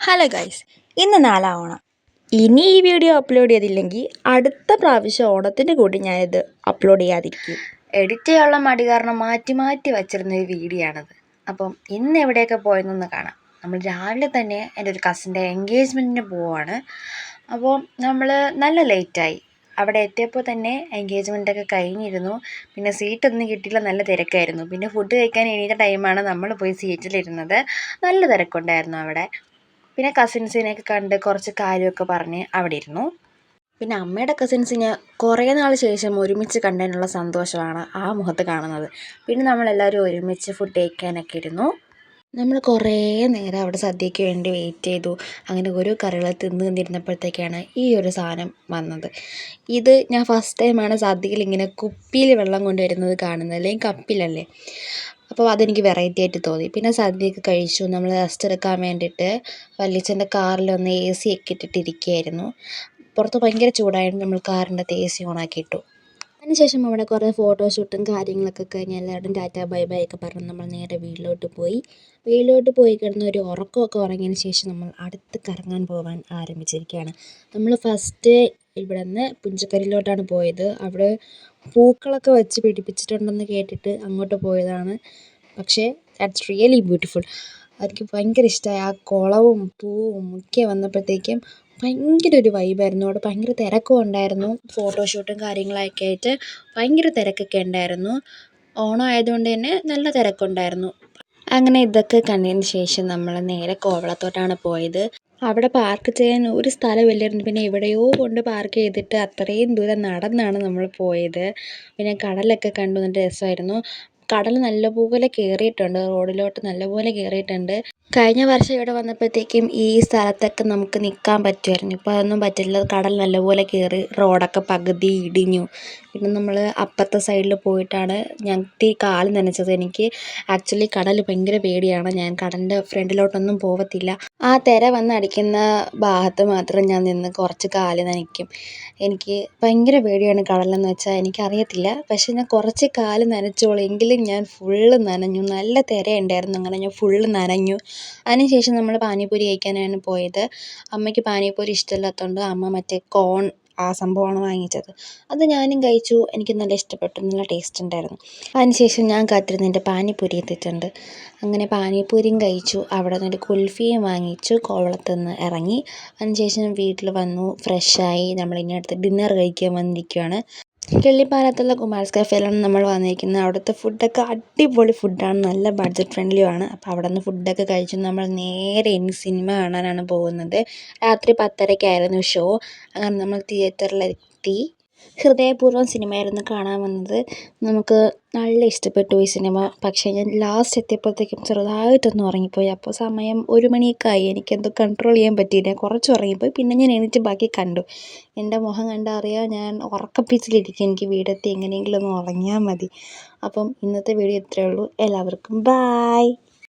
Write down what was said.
Hello guys ഇന്ന് നാലാം ഓണം ഇനി ഈ വീഡിയോ അപ്ലോഡ് ചെയ്തില്ലെങ്കിൽ അടുത്ത പ്രാവശ്യം ഓണത്തിന്റെ കൂടി ഞാനിത് അപ്ലോഡ് ചെയ്യാതിരിക്കും. എഡിറ്റ് ചെയ്യാനുള്ള മടി കാരണം മാറ്റി മാറ്റി വച്ചിരുന്ന ഒരു വീഡിയോ ആണത്. അപ്പം ഇന്ന് എവിടെയൊക്കെ പോയെന്നൊന്ന് കാണാം. നമ്മൾ രാവിലെ തന്നെ എന്റെ ഒരു കസിന്റെ എൻഗേജ്മെന്റിന് പോവാണ്. അപ്പോൾ നമ്മൾ നല്ല ലേറ്റായി അവിടെ എത്തിയപ്പോൾ തന്നെ എൻഗേജ്മെന്റൊക്കെ കഴിഞ്ഞിരുന്നു. പിന്നെ സീറ്റൊന്നും കിട്ടിയില്ല നല്ല തിരക്കായിരുന്നു. പിന്നെ ഫുഡ് കഴിക്കാൻ എണീറ്റ ടൈമാണ് നമ്മൾ പോയി സീറ്റിലിരുന്നത് നല്ല തിരക്കുണ്ടായിരുന്നു അവിടെ. പിന്നെ കസിൻസിനെയൊക്കെ കണ്ട് കുറച്ച് കാര്യമൊക്കെ പറഞ്ഞ് അവിടെ ഇരുന്നു. പിന്നെ അമ്മയുടെ കസിൻസിനെ കുറേ നാൾ ശേഷം ഒരുമിച്ച് കണ്ടതിനുള്ള സന്തോഷമാണ് ആ മുഖത്ത് കാണുന്നത്. പിന്നെ നമ്മളെല്ലാവരും ഒരുമിച്ച് ഫുഡ് കഴിക്കാനൊക്കെ ഇരുന്നു. നമ്മൾ കുറേ നേരം അവിടെ സദ്യയ്ക്ക് വേണ്ടി വെയിറ്റ് ചെയ്തു. അങ്ങനെ ഓരോ കറികൾ തിന്ന് തിന്നിരുന്നപ്പോഴത്തേക്കാണ് ഈ ഒരു സാധനം വന്നത്. ഇത് ഞാൻ ഫസ്റ്റ് ടൈമാണ് സദ്യയിൽ ഇങ്ങനെ കുപ്പിയിൽ വെള്ളം കൊണ്ടുവരുന്നത് കാണുന്നത്. അല്ലെങ്കിൽ കപ്പിലല്ലേ? അപ്പോൾ അതെനിക്ക് വെറൈറ്റി ആയിട്ട് തോന്നി. പിന്നെ സദ്യയൊക്കെ കഴിച്ചു. നമ്മൾ റെസ്റ്റ് എടുക്കാൻ വേണ്ടിയിട്ട് വല്യച്ഛന്റെ കാറിലൊന്ന് എ സി ഒക്കെ ഇട്ടിട്ടിരിക്കുകയായിരുന്നു പുറത്ത് ഭയങ്കര ചൂടായിരുന്നു നമ്മൾ കാറിന്റെ എ സി ഓണാക്കി ഇട്ടു. അതിനുശേഷം അവിടെ കുറേ ഫോട്ടോഷൂട്ടും കാര്യങ്ങളൊക്കെ കഴിഞ്ഞ് എല്ലാവരും ടാറ്റ ബൈ ബൈ ഒക്കെ പറഞ്ഞ് നമ്മൾ നേരെ വീട്ടിലോട്ട് പോയി. വീട്ടിലോട്ട് പോയി കിടന്ന് ഒരു ഉറക്കമൊക്കെ ഉറങ്ങിയതിന് ശേഷം നമ്മൾ അടുത്ത് കറങ്ങാൻ പോകാൻ ആരംഭിച്ചിരിക്കുകയാണ്. നമ്മൾ ഫസ്റ്റ് ഇവിടെ നിന്ന് പുഞ്ചക്കരിയിലോട്ടാണ് പോയത്. അവിടെ പൂക്കളൊക്കെ വെച്ച് പിടിപ്പിച്ചിട്ടുണ്ടെന്ന് കേട്ടിട്ട് അങ്ങോട്ട് പോയതാണ്. പക്ഷേ ദാറ്റ്സ് റിയലി ബ്യൂട്ടിഫുൾ എനിക്ക് ഭയങ്കര ഇഷ്ടമായി ആ കുളവും പൂവും ഒക്കെ വന്നപ്പോഴത്തേക്കും ഭയങ്കര ഒരു വൈബായിരുന്നു അവിടെ ഭയങ്കര തിരക്കും ഉണ്ടായിരുന്നു. ഫോട്ടോഷൂട്ടും കാര്യങ്ങളൊക്കെ ആയിട്ട് ഭയങ്കര തിരക്കൊക്കെ ഉണ്ടായിരുന്നു. ഓണം ആയതുകൊണ്ട് തന്നെ നല്ല തിരക്കുണ്ടായിരുന്നു. അങ്ങനെ ഇതൊക്കെ കണ്ടതിന് ശേഷം നമ്മൾ നേരെ കോവളത്തോട്ടാണ് പോയത്. അവിടെ പാർക്ക് ചെയ്യാൻ ഒരു സ്ഥലമില്ലായിരുന്നു. പിന്നെ എവിടെയോ കൊണ്ട് പാർക്ക് ചെയ്തിട്ട് അത്രയും ദൂരം നടന്നാണ് നമ്മൾ പോയത്. പിന്നെ കടലൊക്കെ കണ്ടു. നല്ല രസമായിരുന്നു. കടൽ നല്ലപോലെ കയറിയിട്ടുണ്ട് റോഡിലോട്ട് നല്ലപോലെ കയറിയിട്ടുണ്ട് കഴിഞ്ഞ വർഷം ഇവിടെ വന്നപ്പോഴത്തേക്കും ഈ സ്ഥലത്തൊക്കെ നമുക്ക് നിൽക്കാൻ പറ്റുമായിരുന്നു. ഇപ്പോൾ അതൊന്നും പറ്റില്ല. കടൽ നല്ലപോലെ കയറി റോഡൊക്കെ പകുതി ഇടിഞ്ഞു. പിന്നെ നമ്മൾ അപ്പുറത്തെ സൈഡിൽ പോയിട്ടാണ് ഞങ്ങൾക്ക് ഈ കാൽ നനച്ചത്. എനിക്ക് ആക്ച്വലി കടൽ ഭയങ്കര പേടിയാണ്. ഞാൻ കടലിന്റെ ഫ്രണ്ടിലോട്ടൊന്നും പോകത്തില്ല ആ തിര വന്നടിക്കുന്ന ഭാഗത്ത് മാത്രം ഞാൻ നിന്ന് കുറച്ച് കാൽ നനയ്ക്കും. എനിക്ക് ഭയങ്കര പേടിയാണ് കടലെന്ന് വെച്ചാൽ എനിക്കറിയത്തില്ല. പക്ഷേ ഞാൻ കുറച്ച് കാൽ നനച്ചോളെങ്കിലും ഞാൻ ഫുള്ള് നനഞ്ഞു. നല്ല തിരയുണ്ടായിരുന്നു. അങ്ങനെ ഞാൻ ഫുള്ള് നനഞ്ഞു. അതിനുശേഷം നമ്മൾ പാനിപൂരി കഴിക്കാനാണ് പോയത്. അമ്മയ്ക്ക് പാനിപൂരി ഇഷ്ടമില്ലാത്തതുകൊണ്ട് അമ്മ മറ്റേ കോൺ ആ സംഭവമാണ് വാങ്ങിച്ചത്. അത് ഞാനും കഴിച്ചു. എനിക്ക് നല്ല ഇഷ്ടപ്പെട്ടു. നല്ല ടേസ്റ്റ് ഉണ്ടായിരുന്നു. അതിനുശേഷം ഞാൻ കാത്തിരുന്നതിന്റെ പാനിപൂരി എത്തിയിട്ടുണ്ട്. അങ്ങനെ പാനിപ്പൂരിയും കഴിച്ചു. അവിടെ നിന്നൊരു കുൽഫിയും വാങ്ങിച്ചു. കോവളത്ത് നിന്ന് ഇറങ്ങി. അതിനുശേഷം വീട്ടിൽ വന്നു. ഫ്രഷായി. നമ്മളിനി അടുത്ത് ഡിന്നർ കഴിക്കാൻ വന്നിരിക്കുകയാണ് കിള്ളിപ്പാലത്തുള്ള കുമാർസ് കഫേയിലാണ് നമ്മൾ വന്നിരിക്കുന്നത്. അവിടുത്തെ ഫുഡൊക്കെ അടിപൊളി ഫുഡാണ് നല്ല ബഡ്ജറ്റ് ഫ്രണ്ട്ലിയുമാണ് അപ്പോൾ അവിടെ നിന്ന് ഫുഡൊക്കെ കഴിച്ച് നമ്മൾ നേരെ ഇനി സിനിമ കാണാനാണ് പോകുന്നത്. രാത്രി പത്തരയ്ക്കായിരുന്നു ഷോ അങ്ങനെ നമ്മൾ തിയേറ്ററിലെത്തി ഹൃദയപൂർവം സിനിമയായിരുന്നു കാണാൻ വന്നത്. നമുക്ക് നല്ല ഇഷ്ടപ്പെട്ടു ഈ സിനിമ. പക്ഷേ ഞാൻ ലാസ്റ്റ് എത്തിയപ്പോഴത്തേക്കും ചെറുതായിട്ടൊന്ന് ഉറങ്ങിപ്പോയി. അപ്പോൾ സമയം ഒരു മണിയൊക്കെ ആയി എനിക്കെന്തോ കൺട്രോൾ ചെയ്യാൻ പറ്റിയില്ല. കുറച്ച് ഉറങ്ങിപ്പോയി. പിന്നെ ഞാൻ എണീറ്റ് ബാക്കി കണ്ടു. എന്റെ മുഖം കണ്ടാൽ ഞാൻ ഉറക്കപ്പിച്ചിലിരിക്കും. എനിക്ക് വീടെത്തി എങ്ങനെയെങ്കിലും ഒന്ന് ഉറങ്ങിയാൽ മതി. അപ്പം ഇന്നത്തെ വീഡിയോ ഇത്രയേ ഉള്ളൂ. എല്ലാവർക്കും ബായ്